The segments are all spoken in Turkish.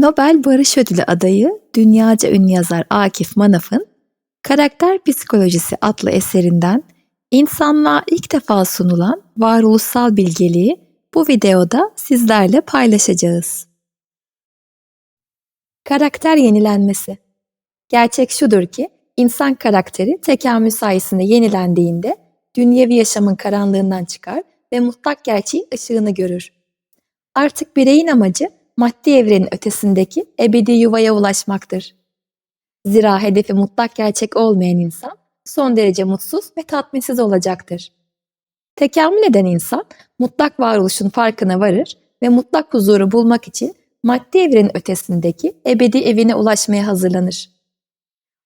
Nobel Barış Ödülü adayı dünyaca ünlü yazar Akif Manaf'ın Karakter Psikolojisi adlı eserinden insanlığa ilk defa sunulan varoluşsal bilgeliği bu videoda sizlerle paylaşacağız. Karakter yenilenmesi Gerçek şudur ki insan karakteri tekamül sayesinde yenilendiğinde dünyevi yaşamın karanlığından çıkar ve mutlak gerçeğin ışığını görür. Artık bireyin amacı maddi evrenin ötesindeki ebedi yuvaya ulaşmaktır. Zira hedefi mutlak gerçek olmayan insan son derece mutsuz ve tatminsiz olacaktır. Tekamül eden insan mutlak varoluşun farkına varır ve mutlak huzuru bulmak için maddi evrenin ötesindeki ebedi evine ulaşmaya hazırlanır.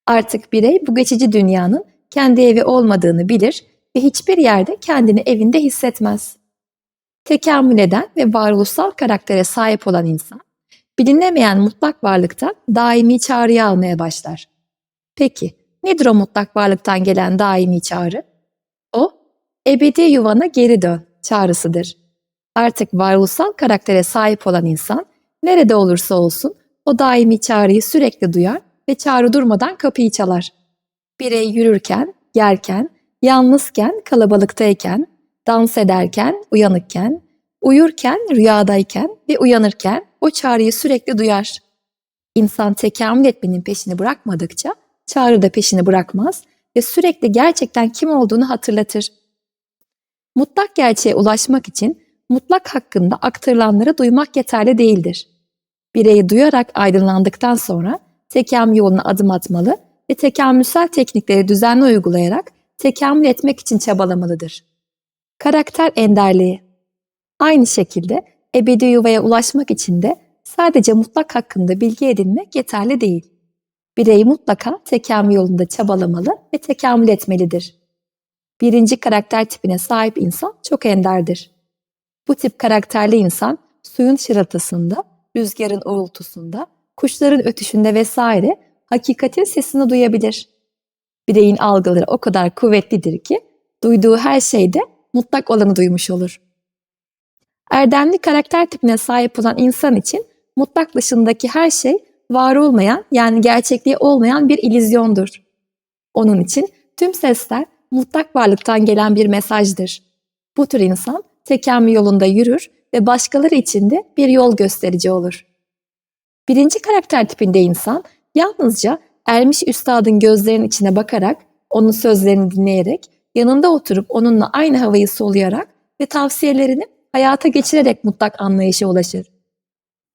Artık birey bu geçici dünyanın kendi evi olmadığını bilir ve hiçbir yerde kendini evinde hissetmez. Tekamül eden ve varoluşsal karaktere sahip olan insan, bilinemeyen mutlak varlıktan daimi çağrıyı almaya başlar. Peki, nedir o mutlak varlıktan gelen daimi çağrı? O, ebedi yuvana geri dön çağrısıdır. Artık varoluşsal karaktere sahip olan insan, nerede olursa olsun o daimi çağrıyı sürekli duyar ve çağrı durmadan kapıyı çalar. Birey yürürken, yerken, yalnızken, kalabalıktayken, dans ederken, uyanıkken, uyurken, rüyadayken ve uyanırken o çağrıyı sürekli duyar. İnsan tekamül etmenin peşini bırakmadıkça çağrı da peşini bırakmaz ve sürekli gerçekten kim olduğunu hatırlatır. Mutlak gerçeğe ulaşmak için mutlak hakkında aktarılanları duymak yeterli değildir. Bireyi duyarak aydınlandıktan sonra tekamül yoluna adım atmalı ve tekamülsel teknikleri düzenli uygulayarak tekamül etmek için çabalamalıdır. Karakter enderliği Aynı şekilde ebedi yuvaya ulaşmak için de sadece mutlak hakkında bilgi edinmek yeterli değil. Birey mutlaka tekamül yolunda çabalamalı ve tekamül etmelidir. Birinci karakter tipine sahip insan çok enderdir. Bu tip karakterli insan suyun şırıltısında, rüzgarın uğultusunda, kuşların ötüşünde vesaire hakikatin sesini duyabilir. Bireyin algıları o kadar kuvvetlidir ki duyduğu her şeyde mutlak olanı duymuş olur. Erdemli karakter tipine sahip olan insan için mutlak dışındaki her şey var olmayan yani gerçekliği olmayan bir ilizyondur. Onun için tüm sesler mutlak varlıktan gelen bir mesajdır. Bu tür insan tekamül yolunda yürür ve başkaları için de bir yol gösterici olur. Birinci karakter tipinde insan yalnızca ermiş üstadın gözlerinin içine bakarak, onun sözlerini dinleyerek, yanında oturup onunla aynı havayı soluyarak ve tavsiyelerini hayata geçirerek mutlak anlayışa ulaşır.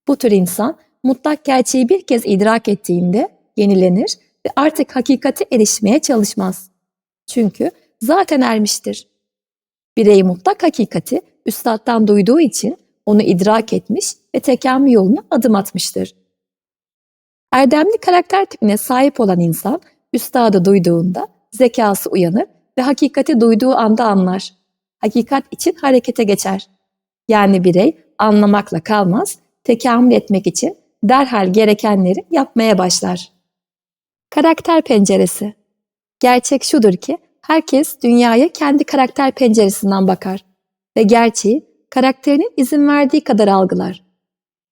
Bu tür insan mutlak gerçeği bir kez idrak ettiğinde yenilenir ve artık hakikati erişmeye çalışmaz. Çünkü zaten ermiştir. Birey mutlak hakikati üstadtan duyduğu için onu idrak etmiş ve tekamül yoluna adım atmıştır. Erdemli karakter tipine sahip olan insan üstadı duyduğunda zekası uyanır ve hakikati duyduğu anda anlar. Hakikat için harekete geçer. Yani birey anlamakla kalmaz, tekamül etmek için derhal gerekenleri yapmaya başlar. Karakter penceresi Gerçek şudur ki herkes dünyaya kendi karakter penceresinden bakar ve gerçeği karakterinin izin verdiği kadar algılar.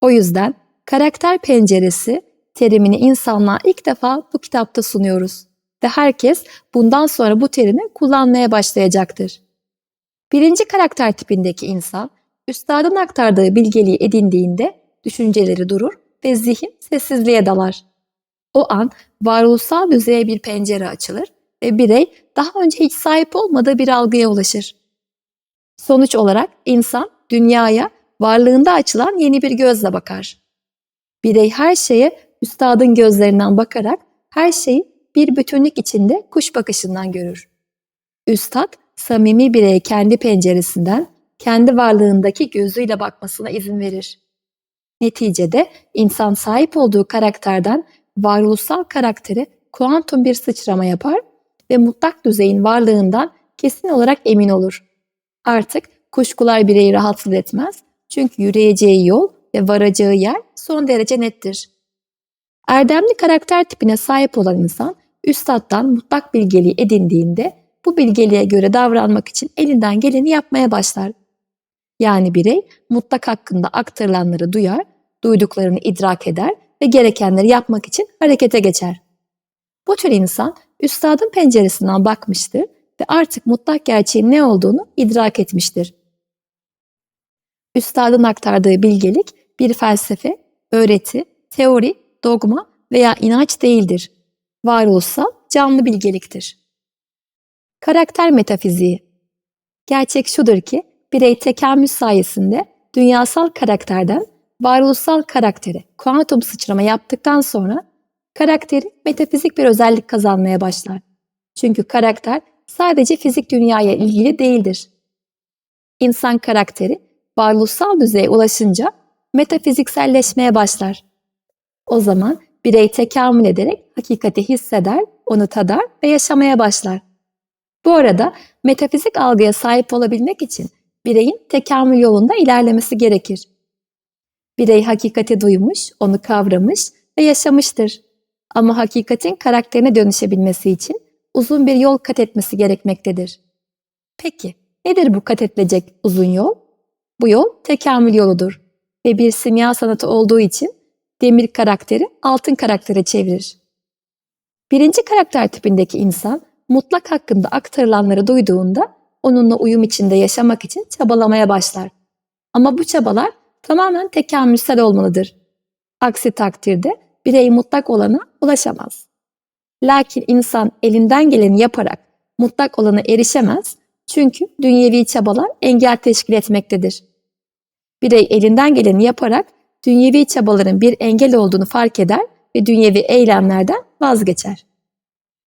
O yüzden karakter penceresi terimini insanlığa ilk defa bu kitapta sunuyoruz ve herkes bundan sonra bu terimi kullanmaya başlayacaktır. Birinci karakter tipindeki insan Üstadın aktardığı bilgeliği edindiğinde düşünceleri durur ve zihin sessizliğe dalar. O an varoluşsal düzeye bir pencere açılır ve birey daha önce hiç sahip olmadığı bir algıya ulaşır. Sonuç olarak insan dünyaya varlığında açılan yeni bir gözle bakar. Birey her şeye üstadın gözlerinden bakarak her şeyi bir bütünlük içinde kuş bakışından görür. Üstad samimi birey kendi penceresinden kendi varlığındaki gözüyle bakmasına izin verir. Neticede insan sahip olduğu karakterden varoluşsal karaktere kuantum bir sıçrama yapar ve mutlak düzeyin varlığından kesin olarak emin olur. Artık kuşkular bireyi rahatsız etmez çünkü yürüyeceği yol ve varacağı yer son derece nettir. Erdemli karakter tipine sahip olan insan üstattan mutlak bilgeliği edindiğinde bu bilgeliğe göre davranmak için elinden geleni yapmaya başlar. Yani birey mutlak hakkında aktarılanları duyar, duyduklarını idrak eder ve gerekenleri yapmak için harekete geçer. Bu tür insan üstadın penceresinden bakmıştır ve artık mutlak gerçeğin ne olduğunu idrak etmiştir. Üstadın aktardığı bilgelik bir felsefe, öğreti, teori, dogma veya inanç değildir. Varoluşsal, canlı bilgeliktir. Karakter metafiziği Gerçek şudur ki birey tekamül sayesinde dünyasal karakterden varoluşsal karaktere kuantum sıçrama yaptıktan sonra karakteri metafizik bir özellik kazanmaya başlar. Çünkü karakter sadece fizik dünyaya ilgili değildir. İnsan karakteri varoluşsal düzeye ulaşınca metafizikselleşmeye başlar. O zaman birey tekamül ederek hakikati hisseder, onu tadar ve yaşamaya başlar. Bu arada metafizik algıya sahip olabilmek için bireyin tekamül yolunda ilerlemesi gerekir. Birey hakikati duymuş, onu kavramış ve yaşamıştır. Ama hakikatin karakterine dönüşebilmesi için uzun bir yol kat etmesi gerekmektedir. Peki, nedir bu kat edilecek uzun yol? Bu yol tekamül yoludur ve bir simya sanatı olduğu için demir karakteri altın karaktere çevirir. Birinci karakter tipindeki insan mutlak hakkında aktarılanları duyduğunda onunla uyum içinde yaşamak için çabalamaya başlar. Ama bu çabalar tamamen tekamülsel olmalıdır. Aksi takdirde birey mutlak olana ulaşamaz. Lakin insan elinden geleni yaparak mutlak olana erişemez çünkü dünyevi çabalar engel teşkil etmektedir. Birey elinden geleni yaparak dünyevi çabaların bir engel olduğunu fark eder ve dünyevi eylemlerden vazgeçer.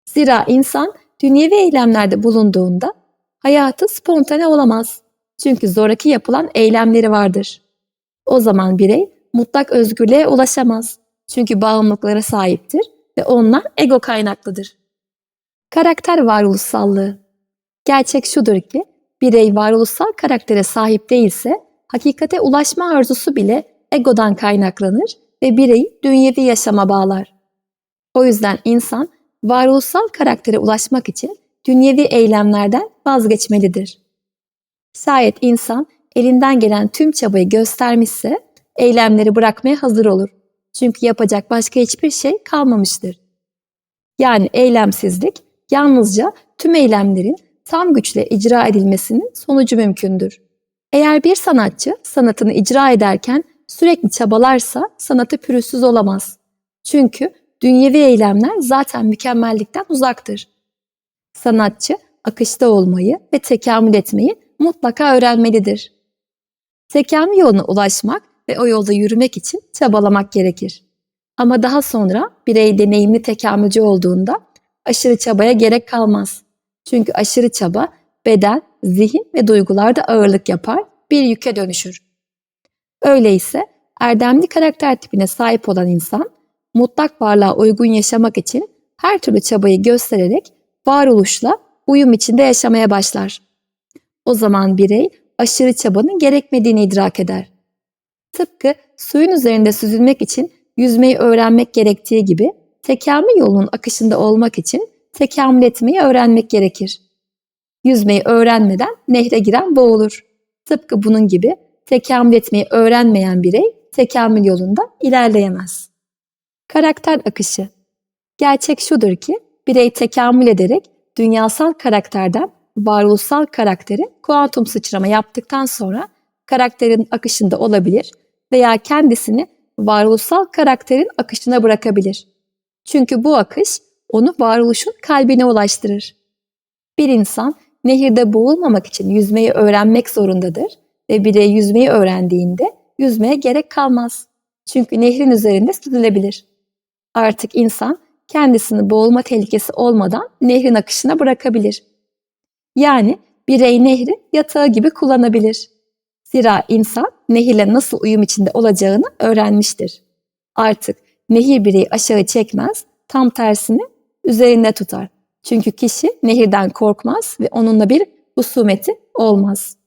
Zira insan dünyevi eylemlerde bulunduğunda hayatı spontane olamaz. Çünkü zoraki yapılan eylemleri vardır. O zaman birey mutlak özgürlüğe ulaşamaz. Çünkü bağımlılıklara sahiptir ve onlar ego kaynaklıdır. Karakter varoluşsallığı Gerçek şudur ki birey varoluşsal karaktere sahip değilse hakikate ulaşma arzusu bile egodan kaynaklanır ve bireyi dünyevi yaşama bağlar. O yüzden insan varoluşsal karaktere ulaşmak için dünyevi eylemlerden vazgeçmelidir. Şayet insan elinden gelen tüm çabayı göstermişse eylemleri bırakmaya hazır olur. Çünkü yapacak başka hiçbir şey kalmamıştır. Yani eylemsizlik yalnızca tüm eylemlerin tam güçle icra edilmesinin sonucu mümkündür. Eğer bir sanatçı sanatını icra ederken sürekli çabalarsa sanatı pürüzsüz olamaz. Çünkü dünyevi eylemler zaten mükemmellikten uzaktır. Sanatçı akışta olmayı ve tekamül etmeyi mutlaka öğrenmelidir. Tekamül yoluna ulaşmak ve o yolda yürümek için çabalamak gerekir. Ama daha sonra birey deneyimli tekamülcü olduğunda aşırı çabaya gerek kalmaz. Çünkü aşırı çaba beden, zihin ve duygularda ağırlık yapar, bir yüke dönüşür. Öyleyse erdemli karakter tipine sahip olan insan mutlak varlığa uygun yaşamak için her türlü çabayı göstererek varoluşla uyum içinde yaşamaya başlar. O zaman birey aşırı çabanın gerekmediğini idrak eder. Tıpkı suyun üzerinde süzülmek için yüzmeyi öğrenmek gerektiği gibi tekamül yolunun akışında olmak için tekamül etmeyi öğrenmek gerekir. Yüzmeyi öğrenmeden nehre giren boğulur. Tıpkı bunun gibi tekamül etmeyi öğrenmeyen birey tekamül yolunda ilerleyemez. Karakter akışı Gerçek şudur ki birey tekamül ederek dünyasal karakterden varoluşsal karaktere kuantum sıçrama yaptıktan sonra karakterin akışında olabilir veya kendisini varoluşsal karakterin akışına bırakabilir. Çünkü bu akış onu varoluşun kalbine ulaştırır. Bir insan nehirde boğulmamak için yüzmeyi öğrenmek zorundadır ve birey yüzmeyi öğrendiğinde yüzmeye gerek kalmaz. Çünkü nehrin üzerinde süzülebilir. Artık insan kendisini boğulma tehlikesi olmadan nehrin akışına bırakabilir. Yani birey nehri yatağı gibi kullanabilir. Zira insan nehirle nasıl uyum içinde olacağını öğrenmiştir. Artık nehir bireyi aşağı çekmez, tam tersini üzerinde tutar. Çünkü kişi nehirden korkmaz ve onunla bir husumeti olmaz.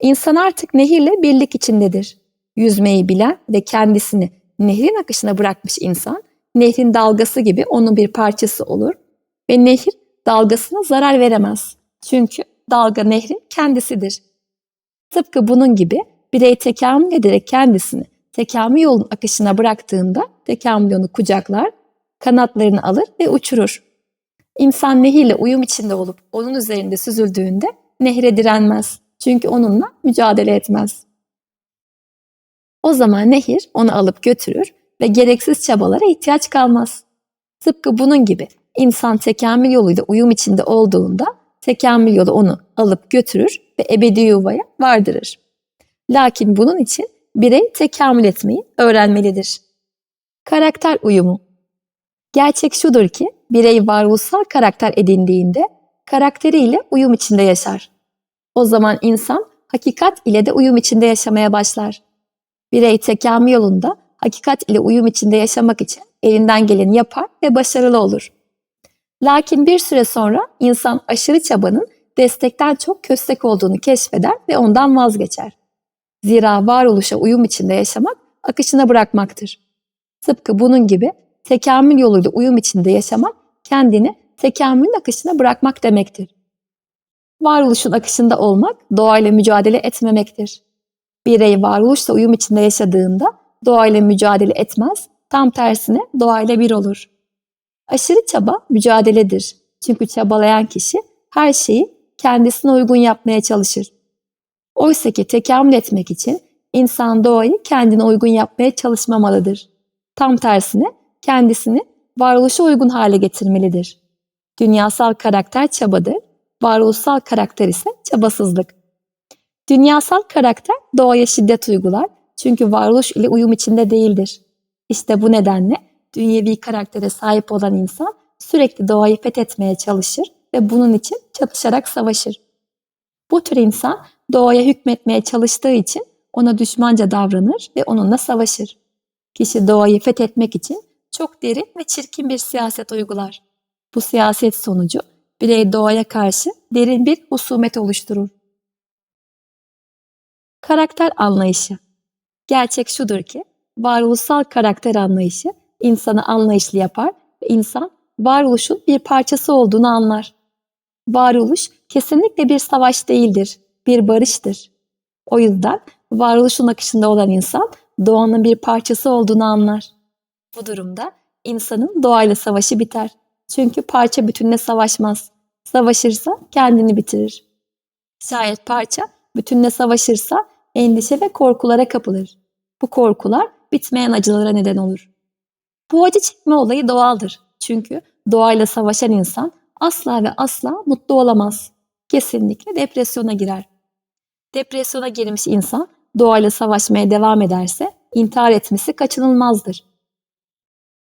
İnsan artık nehirle birlik içindedir. Yüzmeyi bilen ve kendisini nehrin akışına bırakmış insan, nehrin dalgası gibi onun bir parçası olur ve nehir dalgasına zarar veremez. Çünkü dalga nehrin kendisidir. Tıpkı bunun gibi birey tekamül ederek kendisini tekamül yolun akışına bıraktığında tekamül yolunu kucaklar, kanatlarını alır ve uçurur. İnsan nehirle uyum içinde olup onun üzerinde süzüldüğünde nehre direnmez. Çünkü onunla mücadele etmez. O zaman nehir onu alıp götürür ve gereksiz çabalara ihtiyaç kalmaz. Tıpkı bunun gibi insan tekamül yoluyla uyum içinde olduğunda tekamül yolu onu alıp götürür ve ebedi yuvaya vardırır. Lakin bunun için birey tekamül etmeyi öğrenmelidir. Karakter uyumu Gerçek şudur ki birey varoluşsal karakter edindiğinde karakteriyle uyum içinde yaşar. O zaman insan hakikat ile de uyum içinde yaşamaya başlar. Birey tekamül yolunda hakikat ile uyum içinde yaşamak için elinden geleni yapar ve başarılı olur. Lakin bir süre sonra insan aşırı çabanın destekten çok köstek olduğunu keşfeder ve ondan vazgeçer. Zira varoluşa uyum içinde yaşamak akışına bırakmaktır. Tıpkı bunun gibi tekamül yoluyla uyum içinde yaşamak kendini tekamülün akışına bırakmak demektir. Varoluşun akışında olmak doğayla mücadele etmemektir. Birey varoluşla uyum içinde yaşadığında doğayla mücadele etmez, tam tersine doğayla bir olur. Aşırı çaba mücadeledir. Çünkü çabalayan kişi her şeyi kendisine uygun yapmaya çalışır. Oysa ki tekamül etmek için insan doğayı kendine uygun yapmaya çalışmamalıdır. Tam tersine kendisini varoluşa uygun hale getirmelidir. Dünyasal karakter çabadır, varoluşsal karakter ise çabasızlık. Dünyasal karakter doğaya şiddet uygular çünkü varoluş ile uyum içinde değildir. İşte bu nedenle dünyevi karaktere sahip olan insan sürekli doğayı fethetmeye çalışır ve bunun için çatışarak savaşır. Bu tür insan doğaya hükmetmeye çalıştığı için ona düşmanca davranır ve onunla savaşır. Kişi doğayı fethetmek için çok derin ve çirkin bir siyaset uygular. Bu siyaset sonucu birey doğaya karşı derin bir husumet oluşturur. Karakter anlayışı Gerçek şudur ki varoluşsal karakter anlayışı insanı anlayışlı yapar ve insan varoluşun bir parçası olduğunu anlar. Varoluş kesinlikle bir savaş değildir, bir barıştır. O yüzden varoluşun akışında olan insan doğanın bir parçası olduğunu anlar. Bu durumda insanın doğayla savaşı biter. Çünkü parça bütünle savaşmaz. Savaşırsa kendini bitirir. Şayet parça bütünle savaşırsa endişe ve korkulara kapılır. Bu korkular bitmeyen acılara neden olur. Bu acı çekme olayı doğaldır. Çünkü doğayla savaşan insan asla ve asla mutlu olamaz. Kesinlikle depresyona girer. Depresyona girmiş insan doğayla savaşmaya devam ederse intihar etmesi kaçınılmazdır.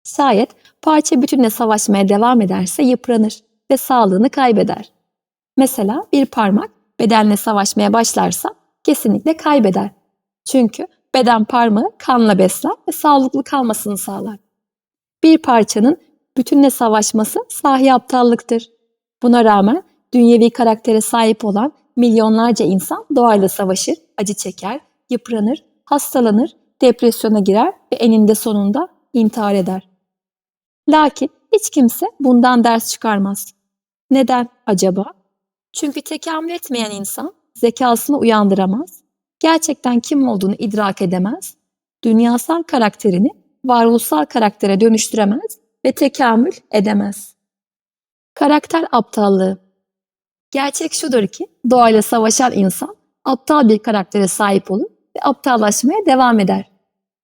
Şayet parça bütünle savaşmaya devam ederse yıpranır ve sağlığını kaybeder. Mesela bir parmak bedenle savaşmaya başlarsa kesinlikle kaybeder. Çünkü beden parmağı kanla besler ve sağlıklı kalmasını sağlar. Bir parçanın bütünle savaşması sahi aptallıktır. Buna rağmen dünyevi karaktere sahip olan milyonlarca insan doğayla savaşır, acı çeker, yıpranır, hastalanır, depresyona girer ve eninde sonunda intihar eder. Lakin hiç kimse bundan ders çıkarmaz. Neden acaba? Çünkü tekamül etmeyen insan zekasını uyandıramaz, gerçekten kim olduğunu idrak edemez, dünyasal karakterini varoluşsal karaktere dönüştüremez ve tekamül edemez. Karakter aptallığı Gerçek şudur ki doğayla savaşan insan aptal bir karaktere sahip olur ve aptallaşmaya devam eder.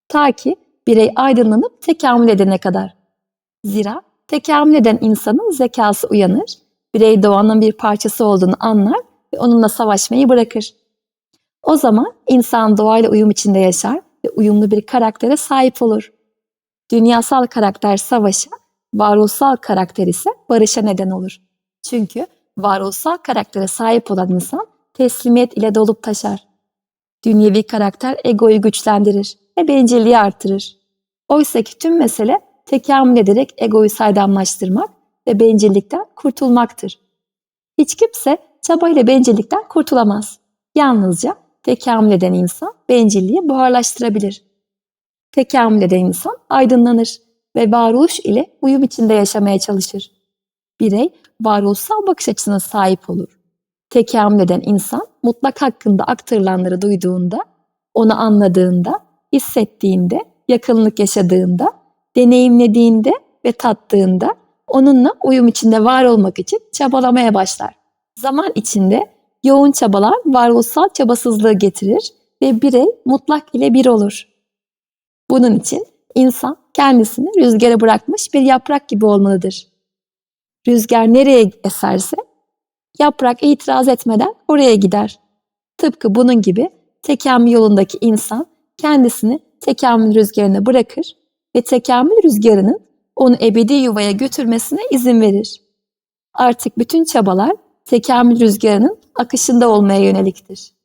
Ta ki birey aydınlanıp tekamül edene kadar. Zira tekamül eden insanın zekası uyanır, birey doğanın bir parçası olduğunu anlar ve onunla savaşmayı bırakır. O zaman insan doğayla uyum içinde yaşar ve uyumlu bir karaktere sahip olur. Dünyasal karakter savaşa, varoluşsal karakter ise barışa neden olur. Çünkü varoluşsal karaktere sahip olan insan teslimiyet ile dolup taşar. Dünyevi karakter egoyu güçlendirir ve bencilliği artırır. Oysa ki tüm mesele tekamül ederek egoyu saydamlaştırmak ve bencillikten kurtulmaktır. Hiç kimse çabayla bencillikten kurtulamaz. Yalnızca tekamül eden insan bencilliği buharlaştırabilir. Tekamül eden insan aydınlanır ve varoluş ile uyum içinde yaşamaya çalışır. Birey varoluşsal bakış açısına sahip olur. Tekamül eden insan mutlak hakkında aktarılanları duyduğunda, onu anladığında hissettiğinde, yakınlık yaşadığında, deneyimlediğinde ve tattığında onunla uyum içinde var olmak için çabalamaya başlar. Zaman içinde yoğun çabalar varoluşsal çabasızlığı getirir ve birey mutlak ile bir olur. Bunun için insan kendisini rüzgara bırakmış bir yaprak gibi olmalıdır. Rüzgar nereye eserse yaprak itiraz etmeden oraya gider. Tıpkı bunun gibi tekamül yolundaki insan kendisini tekamül rüzgarına bırakır ve tekamül rüzgarının onu ebedi yuvaya götürmesine izin verir. Artık bütün çabalar tekamül rüzgarının akışında olmaya yöneliktir.